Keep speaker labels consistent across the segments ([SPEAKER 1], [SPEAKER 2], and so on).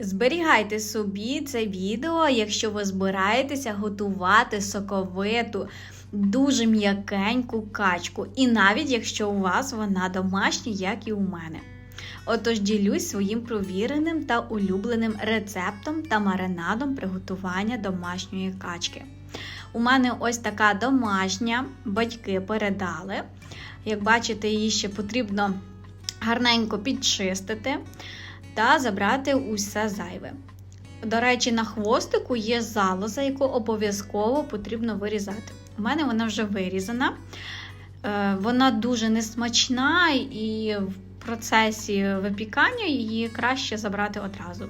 [SPEAKER 1] Зберігайте собі це відео, якщо ви збираєтеся готувати соковиту, дуже м'якеньку качку. І навіть якщо у вас вона домашня, як і у мене. Отож, ділюсь своїм провіреним та улюбленим рецептом та маринадом приготування домашньої качки. У мене ось така домашня, батьки передали. Як бачите, її ще потрібно гарненько підчистити та забрати усе зайве. До речі, на хвостику є залоза, яку обов'язково потрібно вирізати. У мене вона вже вирізана, Е, вона дуже несмачна і в процесі випікання її краще забрати одразу.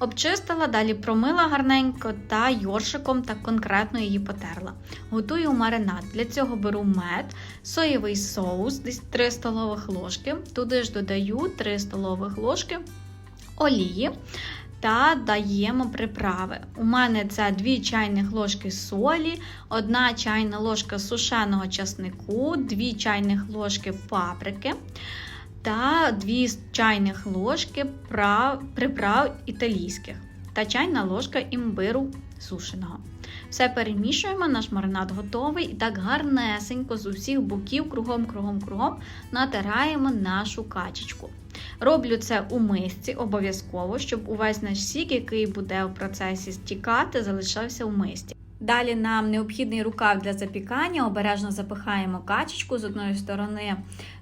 [SPEAKER 1] Обчистила, далі промила гарненько та йоршиком так конкретно її потерла. Готую маринад. Для цього беру мед, соєвий соус, десь 3 столових ложки. Туди ж додаю 3 столових ложки олії та даємо приправи. У мене це 2 чайних ложки солі, 1 чайна ложка сушеного часнику, 2 чайних ложки паприки та 2 чайних ложки приправ італійських та чайна ложка імбиру сушеного. Все перемішуємо, наш маринад готовий і так гарнесенько з усіх боків, кругом, кругом, кругом натираємо нашу качечку. Роблю це у мисці обов'язково, щоб увесь наш сік, який буде в процесі стікати, залишався у мисці. Далі нам необхідний рукав для запікання. Обережно запихаємо качечку з одної сторони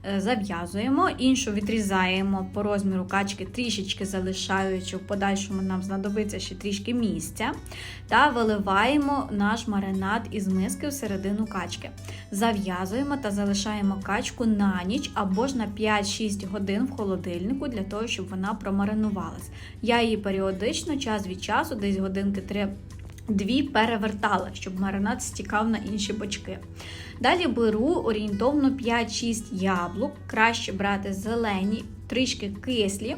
[SPEAKER 1] е, зав'язуємо, іншу відрізаємо по розміру качки, трішечки залишаючи в подальшому нам знадобиться ще трішки місця. Та виливаємо наш маринад із миски всередину качки. Зав'язуємо та залишаємо качку на ніч або ж на 5-6 годин в холодильнику для того, щоб вона промаринувалась. Я її періодично, час від часу, десь годинки 3 Дві перевертала, щоб маринад стікав на інші бочки. Далі беру орієнтовно 5-6 яблук. Краще брати зелені, трішки кислі,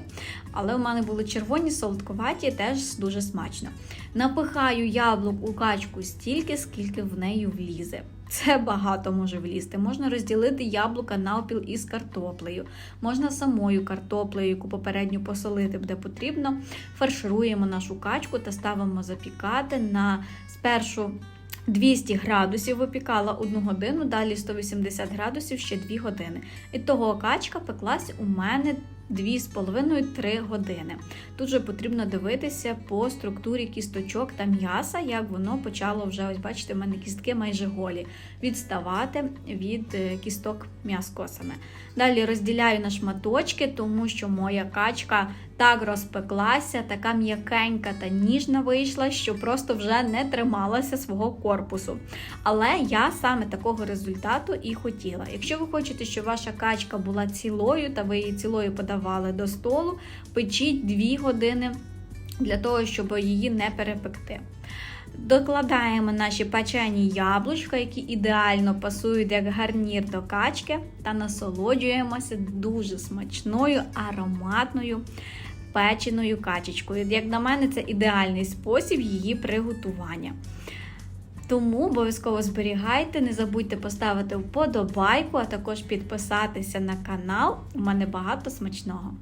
[SPEAKER 1] але у мене були червоні, солодковаті, теж дуже смачно. Напихаю яблук у качку стільки, скільки в неї влізе. Це багато може влізти. Можна розділити яблука навпіл із картоплею, можна самою картоплею, яку попередньо посолити буде потрібно. Фаршируємо нашу качку та ставимо запікати на спершу 200 градусів випікала 1 годину, далі 180 градусів ще 2 години. І того качка пеклась у мене 2,5-3 години. Тут же потрібно дивитися по структурі кісточок та м'яса, як воно почало вже, ось бачите, в мене кістки майже голі, відставати від е, кісток м'яскосами. Далі розділяю на шматочки, тому що моя качка так розпеклася, така м'якенька та ніжна вийшла, що просто вже не трималася свого корпусу. Але я саме такого результату і хотіла. Якщо ви хочете, щоб ваша качка була цілою, та ви її цілою подавали до столу, печіть 2 години для того, щоб її не перепекти. Докладаємо наші печені яблучка, які ідеально пасують як гарнір до качки, та насолоджуємося дуже смачною, ароматною печеною качечкою. Як на мене, це ідеальний спосіб її приготування. Тому обов'язково зберігайте, не забудьте поставити вподобайку, а також підписатися на канал. У мене багато смачного.